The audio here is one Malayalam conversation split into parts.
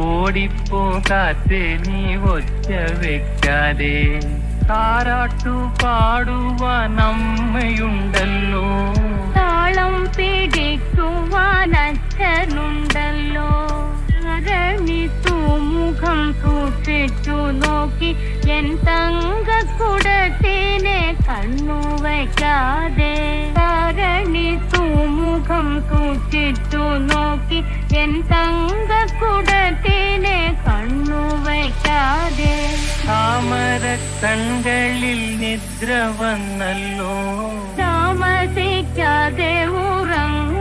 ഓടിപ്പോകാത്തെ നീ ഒച്ച വെക്കാതെ. താരാട്ടു പാടുവാൻ അമ്മയുണ്ടല്ലോ. താളം പിടിക്കുവാൻ അച്ഛനുണ്ടല്ലോ. അരണി തൂമുഖം സൂക്ഷിച്ചു നോക്കി എൻ തങ്കക്കുടത്തിനെ കണ്ണു വയ്ക്കാതെ. തരണി തൂമുഖം സൂക്ഷിച്ചു നോക്കി എൻ തങ്കക്കുടത്തിനെ കണ്ണു വയ്ക്കാതെ താമര കൺകളിൽ നിദ്ര വന്നല്ലോ താമസിക്കാതെ ഉറങ്ങുകൻ തങ്കം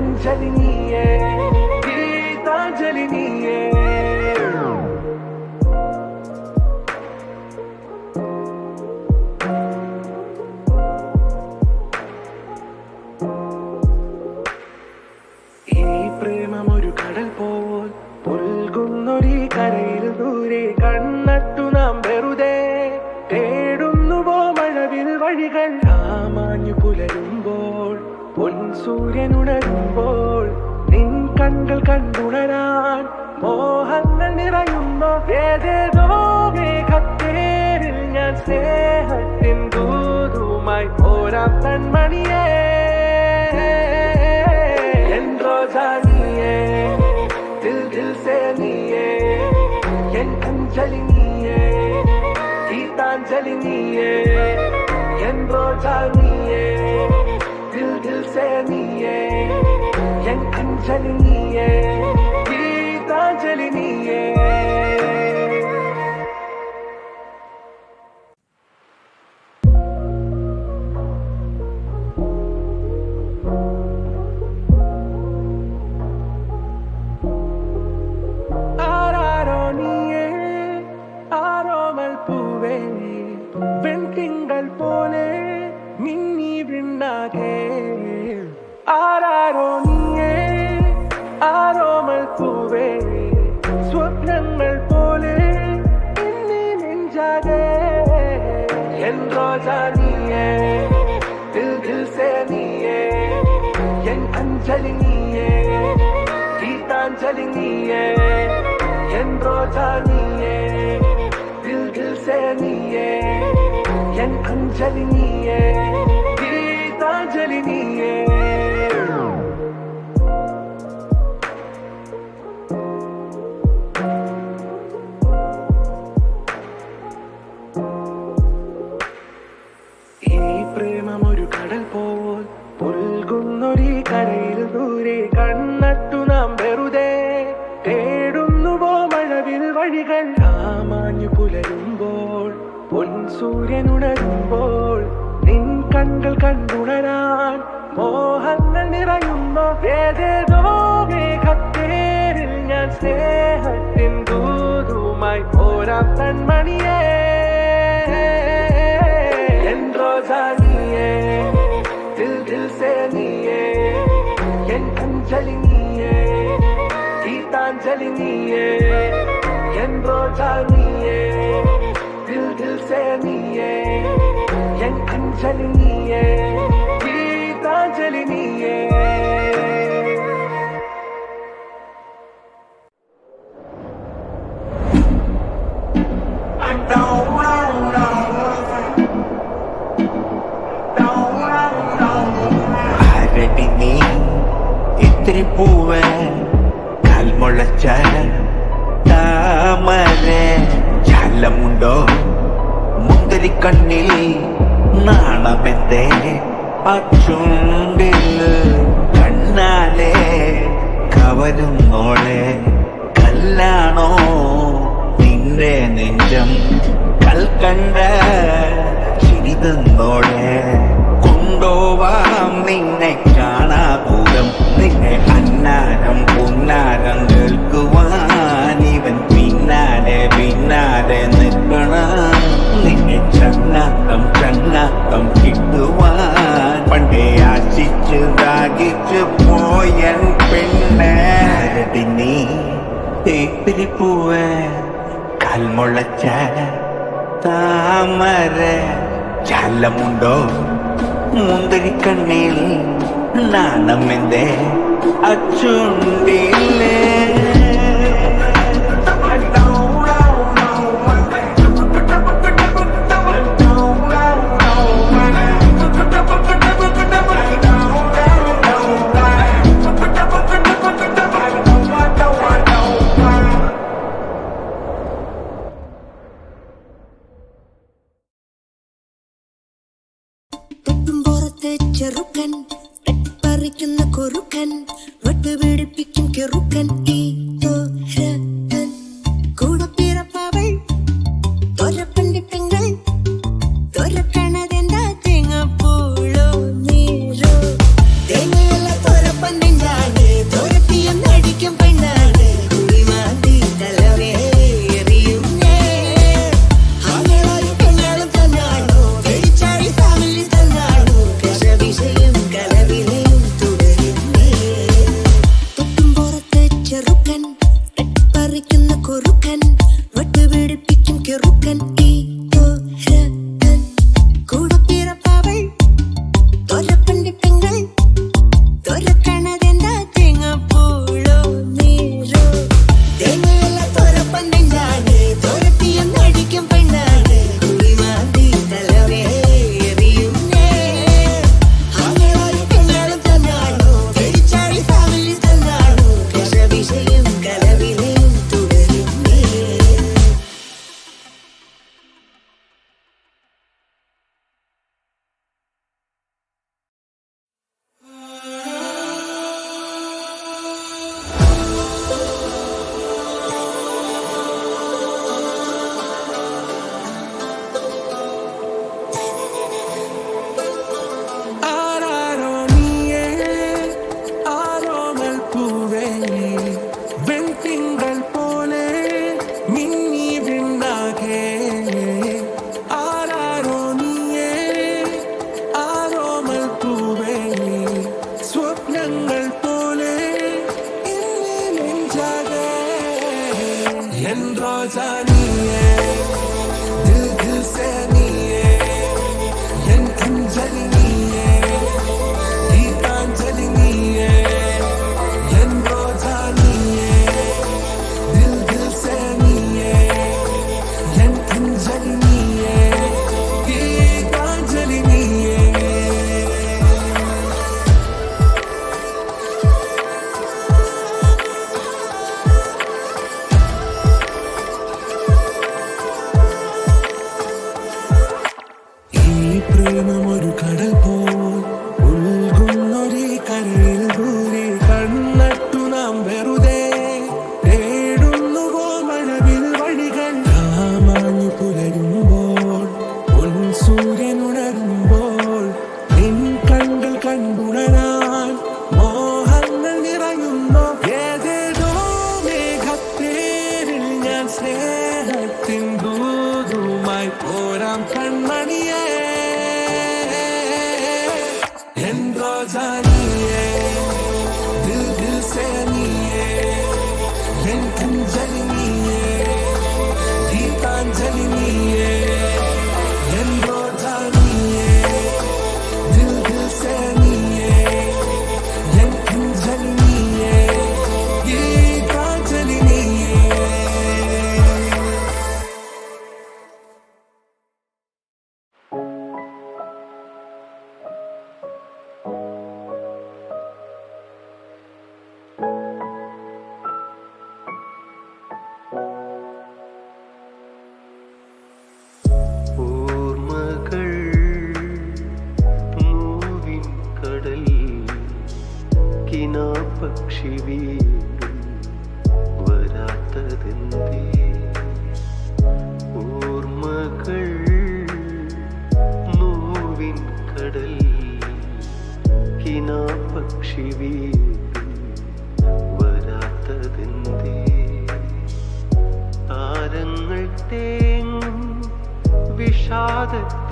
എൻ അഞ്ജലി പോരാ തന്മണിയേ എൻ റോജാ നീയേ ദിൽ ദിൽ സേ നീയേ എൻ അഞ്ജലി നീയേ ഗീതാഞ്ജലി നീയേ എൻ റോജാ നീയേ ദിൽ ദിൽ സേ നീയേ എൻ അഞ്ജലി നീയേ ഗീതാഞ്ജലി നീയേ ആരോമൽ പൂവേ വെൺതിങ്കൾ പോലെ മിന്നി വിണ്ണാകെ ആരാരോ നീയേ ആരോമൽ പൂവേ സ്വപ്നങ്ങൾ പോലെ ഇന്നി നെഞ്ചാകെ എൻ റോജാ നീയേ ദിൽ ദിൽ സേ നീയേ എൻ അഞ്ജലി നീയേ ഗീതാഞ്ജലി നീയേ N Roja telling me, yeah. Geethanjali நீயே கீதாஞ்சலி நீயே என் ரோஜா நீயே தில் தில் சே நீயே என் அஞ்சலி நீயே. പൂവൻ കാൽമുളച്ച താമര ജാലമുണ്ടോ മുന്തിരിക്കണ്ണിൽ നാണമെന്തേ അച്ചുണ്ടിൽ കണ്ണാലെ കവരുന്നോളെ കല്ലാണോ നിന്റെ നെഞ്ചം? കൽക്കണ്ട ചിരിതന്നോളെ. കൊണ്ടുപോവാം. നിന്നെ കാണാതൂരം നിന്നെ അന്നാരം പുന്നാരം കേൾക്കുവാൻ. ഇവൻ പിന്നാലെ പിന്നാലെ നിൽക്കണ. നിന്നെ ചങ്ങാത്തം ചങ്ങാത്തം കിട്ടുവാൻ. പണ്ടേ ആശിച്ചു ദാഹിച്ചു പോയൻ പെണ്ണെ. നീ? തേപ്പിരി പൂവേ. കൽമുളച്ച താമര. ചാലമുണ്ടോ? മുന്തിരി കണ്ണിൽ നാണമെന്തേ അച്ചുണ്ടില്ലേ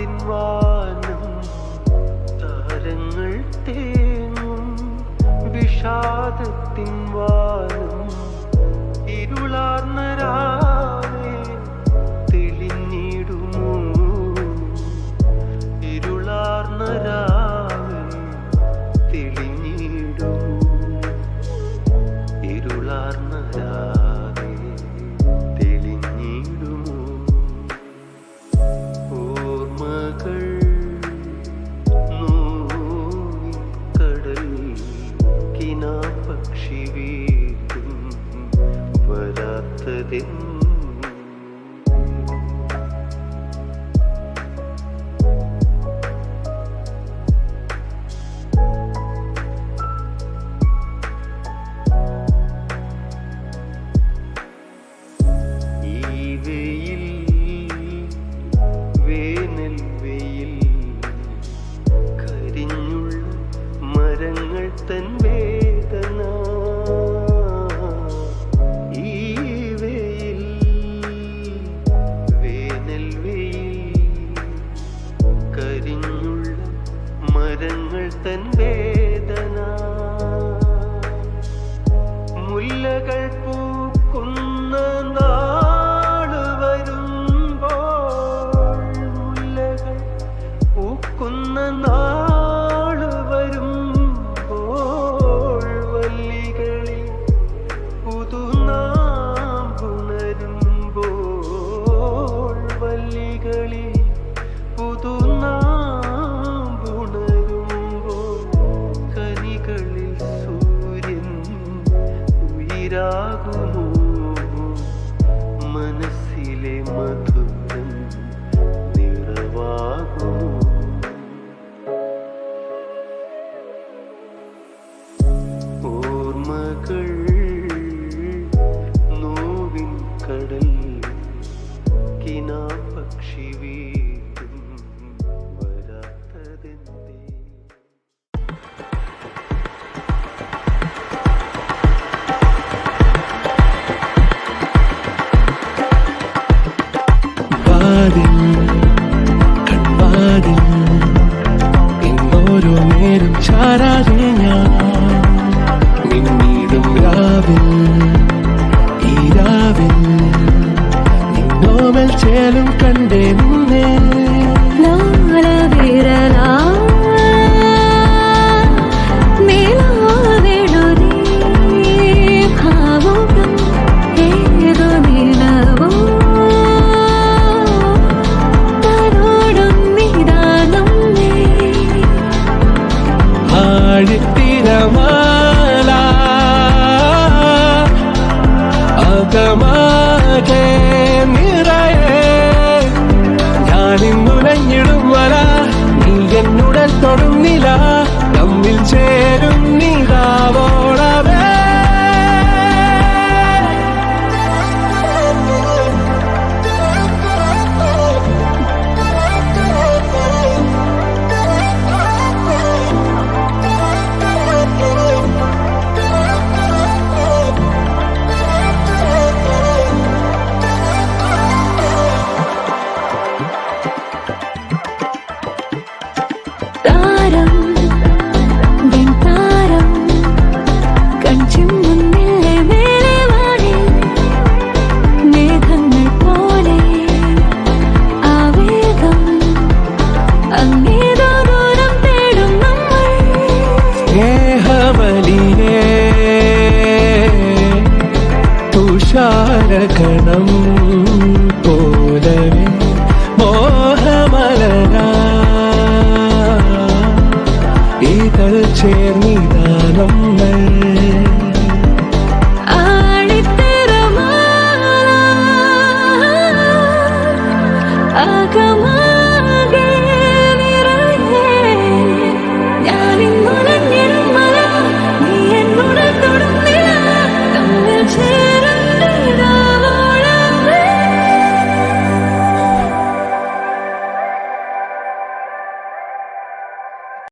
വിഷാദത്തിൻ വാനം താരങ്ങൾ തേങ്ങും വിഷാദത്തിൻ വാനം ഇരുളാർന്ന